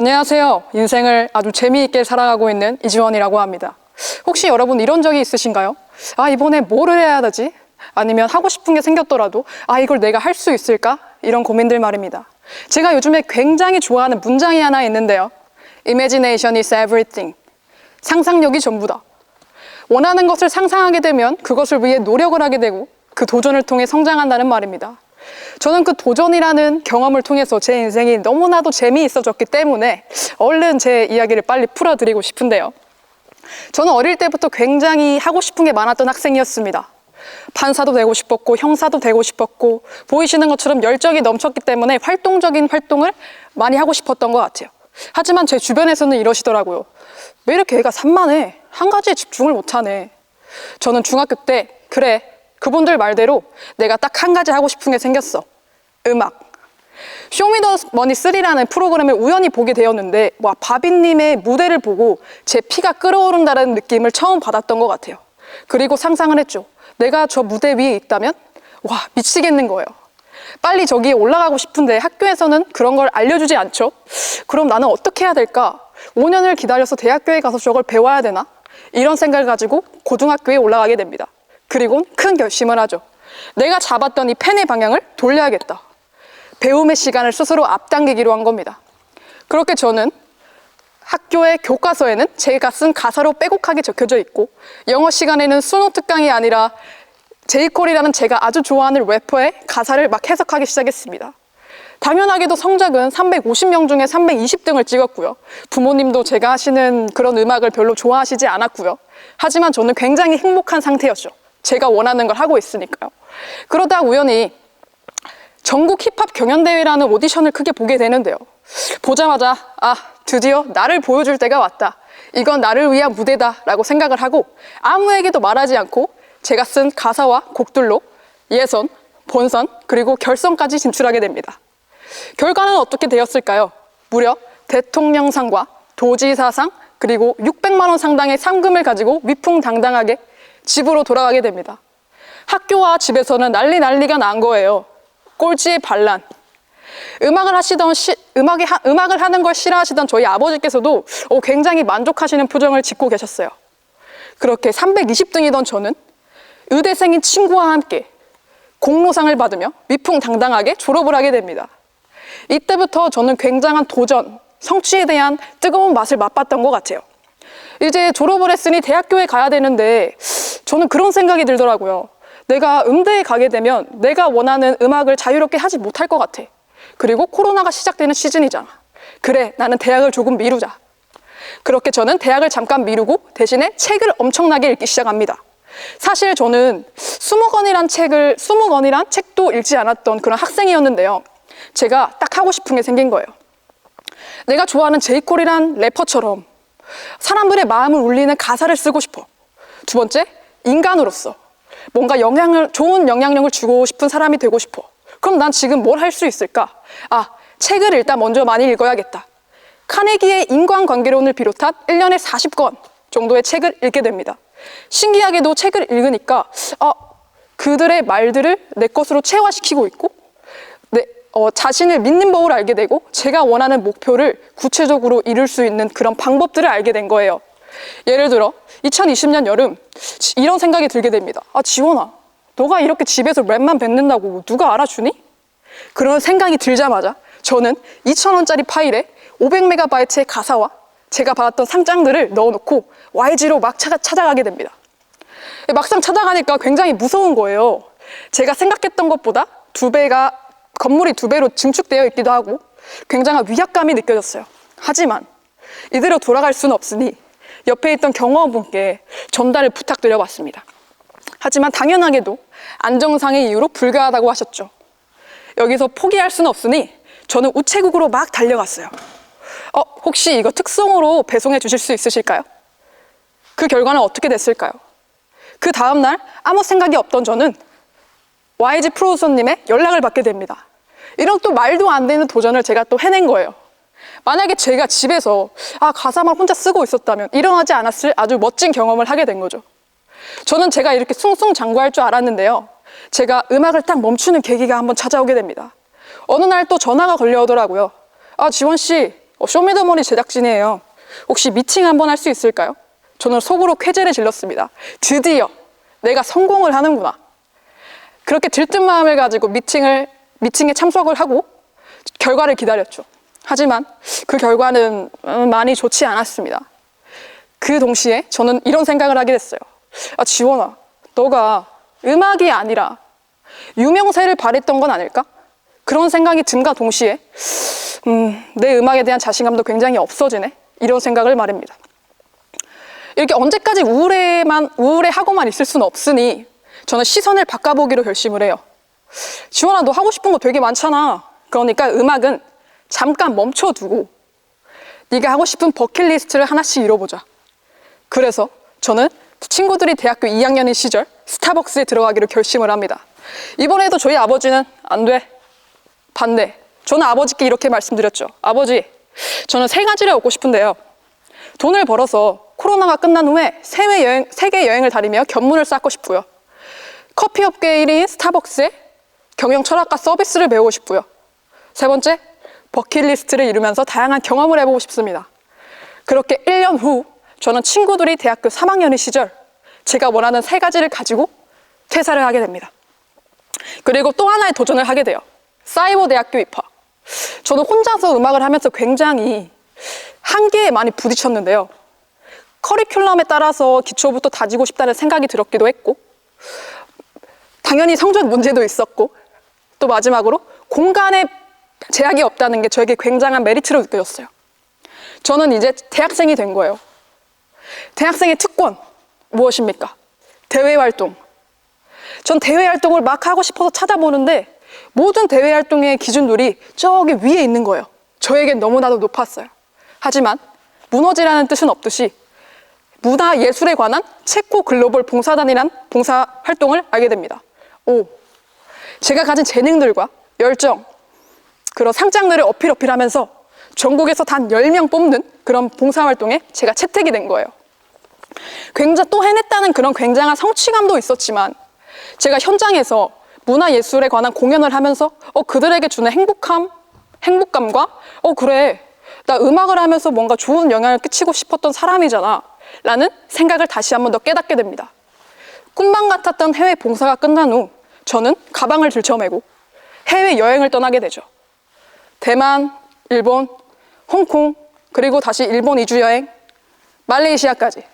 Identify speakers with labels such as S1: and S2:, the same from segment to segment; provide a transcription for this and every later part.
S1: 안녕하세요. 인생을 아주 재미있게 살아가고 있는 이지원이라고 합니다. 혹시 여러분 이런 적이 있으신가요? 아, 이번에 뭐를 해야 되지? 아니면 하고 싶은 게 생겼더라도 아, 이걸 내가 할 수 있을까? 이런 고민들 말입니다. 제가 요즘에 굉장히 좋아하는 문장이 하나 있는데요. Imagination is everything. 상상력이 전부다. 원하는 것을 상상하게 되면 그것을 위해 노력을 하게 되고 그 도전을 통해 성장한다는 말입니다. 저는 그 도전이라는 경험을 통해서 제 인생이 너무나도 재미있어졌기 때문에 얼른 제 이야기를 빨리 풀어드리고 싶은데요. 저는 어릴 때부터 굉장히 하고 싶은 게 많았던 학생이었습니다. 판사도 되고 싶었고 형사도 되고 싶었고 보이시는 것처럼 열정이 넘쳤기 때문에 활동적인 활동을 많이 하고 싶었던 것 같아요. 하지만 제 주변에서는 이러시더라고요. 왜 이렇게 애가 산만해? 한 가지에 집중을 못하네. 저는 중학교 때 그래 그분들 말대로 내가 딱 한 가지 하고 싶은 게 생겼어. 음악. 쇼미더머니 3라는 프로그램을 우연히 보게 되었는데 와 바비님의 무대를 보고 제 피가 끓어오른다는 느낌을 처음 받았던 것 같아요. 그리고 상상을 했죠. 내가 저 무대 위에 있다면 와 미치겠는 거예요. 빨리 저기에 올라가고 싶은데 학교에서는 그런 걸 알려주지 않죠. 그럼 나는 어떻게 해야 될까? 5년을 기다려서 대학교에 가서 저걸 배워야 되나? 이런 생각을 가지고 고등학교에 올라가게 됩니다. 그리고 큰 결심을 하죠. 내가 잡았던 이 펜의 방향을 돌려야겠다. 배움의 시간을 스스로 앞당기기로 한 겁니다. 그렇게 저는 학교의 교과서에는 제가 쓴 가사로 빼곡하게 적혀져 있고 영어 시간에는 수능 특강이 아니라 제이콜이라는 제가 아주 좋아하는 래퍼의 가사를 막 해석하기 시작했습니다. 당연하게도 성적은 350명 중에 320등을 찍었고요. 부모님도 제가 하시는 그런 음악을 별로 좋아하시지 않았고요. 하지만 저는 굉장히 행복한 상태였죠. 제가 원하는 걸 하고 있으니까요. 그러다 우연히 전국 힙합 경연대회라는 오디션을 크게 보게 되는데요. 보자마자, 아, 드디어 나를 보여줄 때가 왔다. 이건 나를 위한 무대다 라고 생각을 하고 아무에게도 말하지 않고 제가 쓴 가사와 곡들로 예선, 본선, 그리고 결선까지 진출하게 됩니다. 결과는 어떻게 되었을까요? 무려 대통령상과 도지사상, 그리고 600만 원 상당의 상금을 가지고 위풍당당하게 집으로 돌아가게 됩니다. 학교와 집에서는 난리 난리가 난 거예요. 꼴찌의 반란. 음악을 하시던 시, 음악이 하, 음악을 하는 걸 싫어하시던 저희 아버지께서도 어, 굉장히 만족하시는 표정을 짓고 계셨어요. 그렇게 320등이던 저는 의대생인 친구와 함께 공로상을 받으며 위풍당당하게 졸업을 하게 됩니다. 이때부터 저는 굉장한 도전, 성취에 대한 뜨거운 맛을 맛봤던 것 같아요. 이제 졸업을 했으니 대학교에 가야 되는데 저는 그런 생각이 들더라고요. 내가 음대에 가게 되면 내가 원하는 음악을 자유롭게 하지 못할 것 같아. 그리고 코로나가 시작되는 시즌이잖아. 그래, 나는 대학을 조금 미루자. 그렇게 저는 대학을 잠깐 미루고 대신에 책을 엄청나게 읽기 시작합니다. 사실 저는 스무 권이란 책을 스무 권이란 책도 읽지 않았던 그런 학생이었는데요. 제가 딱 하고 싶은 게 생긴 거예요. 내가 좋아하는 제이콜이란 래퍼처럼 사람들의 마음을 울리는 가사를 쓰고 싶어. 두 번째, 인간으로서 뭔가 영향을 좋은 영향력을 주고 싶은 사람이 되고 싶어. 그럼 난 지금 뭘 할 수 있을까? 아, 책을 일단 먼저 많이 읽어야겠다. 카네기의 인간관계론을 비롯한 1년에 40권 정도의 책을 읽게 됩니다. 신기하게도 책을 읽으니까 아, 그들의 말들을 내 것으로 체화시키고 있고 내 어, 자신을 믿는 법을 알게 되고 제가 원하는 목표를 구체적으로 이룰 수 있는 그런 방법들을 알게 된 거예요. 예를 들어 2020년 여름 이런 생각이 들게 됩니다. 아 지원아, 너가 이렇게 집에서 랩만 뱉는다고 누가 알아주니? 그런 생각이 들자마자 저는 2,000원짜리 파일에 500메가바이트의 가사와 제가 받았던 상장들을 넣어놓고 YG로 막 찾아, 찾아가게 됩니다. 막상 찾아가니까 굉장히 무서운 거예요. 제가 생각했던 것보다 두 배가 건물이 두 배로 증축되어 있기도 하고 굉장한 위압감이 느껴졌어요. 하지만 이대로 돌아갈 수는 없으니 옆에 있던 경호원분께 전달을 부탁드려봤습니다. 하지만 당연하게도 안정상의 이유로 불가하다고 하셨죠. 여기서 포기할 수는 없으니 저는 우체국으로 막 달려갔어요. 어, 혹시 이거 특송으로 배송해 주실 수 있으실까요? 그 결과는 어떻게 됐을까요? 그 다음날 아무 생각이 없던 저는 YG 프로듀서님의 연락을 받게 됩니다. 이런 또 말도 안 되는 도전을 제가 또 해낸 거예요. 만약에 제가 집에서 아 가사만 혼자 쓰고 있었다면 일어나지 않았을 아주 멋진 경험을 하게 된 거죠. 저는 제가 이렇게 숭숭장구할 줄 알았는데요. 제가 음악을 딱 멈추는 계기가 한번 찾아오게 됩니다. 어느 날 또 전화가 걸려오더라고요. 아 지원 씨 어, 쇼미더머니 제작진이에요. 혹시 미팅 한번 할 수 있을까요? 저는 속으로 쾌재를 질렀습니다. 드디어 내가 성공을 하는구나. 그렇게 들뜬 마음을 가지고 미팅을 미팅에 참석을 하고 결과를 기다렸죠. 하지만 그 결과는 음, 많이 좋지 않았습니다. 그 동시에 저는 이런 생각을 하게 됐어요. 아, 지원아, 너가 음악이 아니라 유명세를 바랬던 건 아닐까? 그런 생각이 든과 동시에 음, 내 음악에 대한 자신감도 굉장히 없어지네. 이런 생각을 말입니다. 이렇게 언제까지 우울해만 우울해하고만 있을 수는 없으니 저는 시선을 바꿔보기로 결심을 해요. 지원아, 너 하고 싶은 거 되게 많잖아. 그러니까 음악은 잠깐 멈춰두고 네가 하고 싶은 버킷리스트를 하나씩 이뤄보자. 그래서 저는 친구들이 대학교 2학년인 시절 스타벅스에 들어가기로 결심을 합니다. 이번에도 저희 아버지는 안 돼. 반대. 저는 아버지께 이렇게 말씀드렸죠. 아버지, 저는 세 가지를 얻고 싶은데요. 돈을 벌어서 코로나가 끝난 후에 세계 여행, 세계 여행을 다니며 견문을 쌓고 싶고요. 커피 업계 1위인 스타벅스의 경영 철학과 서비스를 배우고 싶고요. 세 번째, 버킷리스트를 이루면서 다양한 경험을 해보고 싶습니다. 그렇게 1년 후 저는 친구들이 대학교 3학년의 시절 제가 원하는 세 가지를 가지고 퇴사를 하게 됩니다. 그리고 또 하나의 도전을 하게 돼요. 사이버 대학교 입학. 저는 혼자서 음악을 하면서 굉장히 한계에 많이 부딪혔는데요. 커리큘럼에 따라서 기초부터 다지고 싶다는 생각이 들었기도 했고, 당연히 성적 문제도 있었고, 또 마지막으로 공간에 제약이 없다는 게 저에게 굉장한 메리트로 느껴졌어요. 저는 이제 대학생이 된 거예요. 대학생의 특권 무엇입니까? 대외 활동. 전 대외 활동을 막 하고 싶어서 찾아보는데 모든 대외 활동의 기준들이 저기 위에 있는 거예요. 저에겐 너무나도 높았어요. 하지만 무너지라는 뜻은 없듯이 문화 예술에 관한 체코 글로벌 봉사단이란 봉사 활동을 알게 됩니다. 오, 제가 가진 재능들과 열정, 그런 상장들을 어필 어필하면서 전국에서 단 10명 뽑는 그런 봉사활동에 제가 채택이 된 거예요. 굉장히 또 해냈다는 그런 굉장한 성취감도 있었지만 제가 현장에서 문화예술에 관한 공연을 하면서 어, 그들에게 주는 행복함, 행복감과 어, 그래. 나 음악을 하면서 뭔가 좋은 영향을 끼치고 싶었던 사람이잖아. 라는 생각을 다시 한번 더 깨닫게 됩니다. 꿈만 같았던 해외 봉사가 끝난 후 저는 가방을 들쳐매고 해외 여행을 떠나게 되죠. 대만, 일본, 홍콩, 그리고 다시 일본 이주 여행, 말레이시아까지.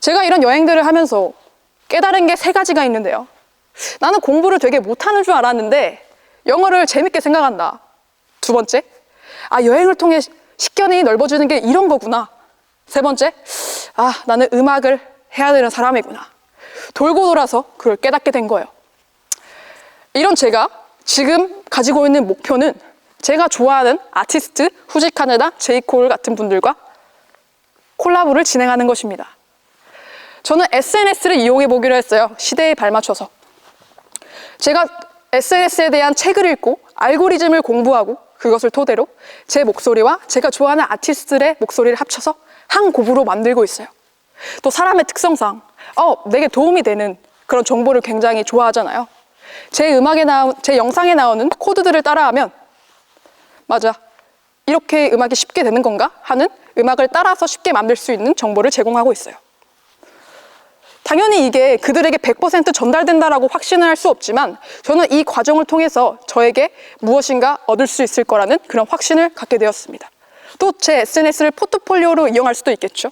S1: 제가 이런 여행들을 하면서 깨달은 게 세 가지가 있는데요. 나는 공부를 되게 못하는 줄 알았는데 영어를 재밌게 생각한다. 두 번째, 아, 여행을 통해 식견이 넓어지는 게 이런 거구나. 세 번째, 아, 나는 음악을 해야 되는 사람이구나. 돌고 돌아서 그걸 깨닫게 된 거예요. 이런 제가 지금 가지고 있는 목표는 제가 좋아하는 아티스트 후지 카네다, 제이콜 같은 분들과 콜라보를 진행하는 것입니다. 저는 SNS를 이용해 보기로 했어요. 시대에 발맞춰서. 제가 SNS에 대한 책을 읽고 알고리즘을 공부하고 그것을 토대로 제 목소리와 제가 좋아하는 아티스트들의 목소리를 합쳐서 한 곡으로 만들고 있어요. 또 사람의 특성상 어, 내게 도움이 되는 그런 정보를 굉장히 좋아하잖아요. 제 음악에 나온 제 영상에 나오는 코드들을 따라하면 맞아. 이렇게 음악이 쉽게 되는 건가 하는 음악을 따라서 쉽게 만들 수 있는 정보를 제공하고 있어요. 당연히 이게 그들에게 100% 전달된다라고 확신을 할 수 없지만 저는 이 과정을 통해서 저에게 무엇인가 얻을 수 있을 거라는 그런 확신을 갖게 되었습니다. 또 제 SNS를 포트폴리오로 이용할 수도 있겠죠.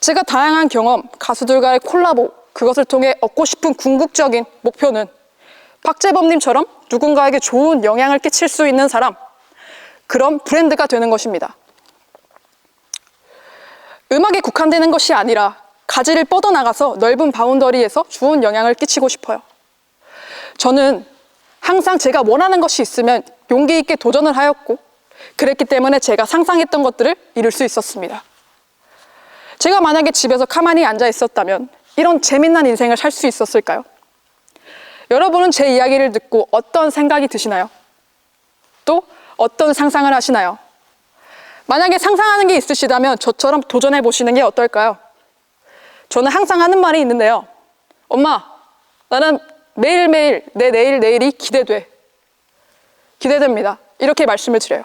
S1: 제가 다양한 경험, 가수들과의 콜라보, 그것을 통해 얻고 싶은 궁극적인 목표는 박재범님처럼 누군가에게 좋은 영향을 끼칠 수 있는 사람, 그런 브랜드가 되는 것입니다. 음악에 국한되는 것이 아니라 가지를 뻗어나가서 넓은 바운더리에서 좋은 영향을 끼치고 싶어요. 저는 항상 제가 원하는 것이 있으면 용기 있게 도전을 하였고, 그랬기 때문에 제가 상상했던 것들을 이룰 수 있었습니다. 제가 만약에 집에서 가만히 앉아 있었다면 이런 재미난 인생을 살 수 있었을까요? 여러분은 제 이야기를 듣고 어떤 생각이 드시나요? 또 어떤 상상을 하시나요? 만약에 상상하는 게 있으시다면 저처럼 도전해 보시는 게 어떨까요? 저는 항상 하는 말이 있는데요. 엄마, 나는 매일매일 내 내일 내일이 기대돼. 기대됩니다. 이렇게 말씀을 드려요.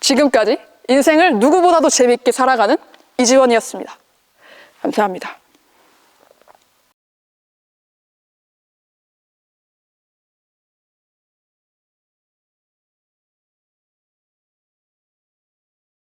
S1: 지금까지 인생을 누구보다도 재미있게 살아가는 이지원이었습니다. 감사합니다.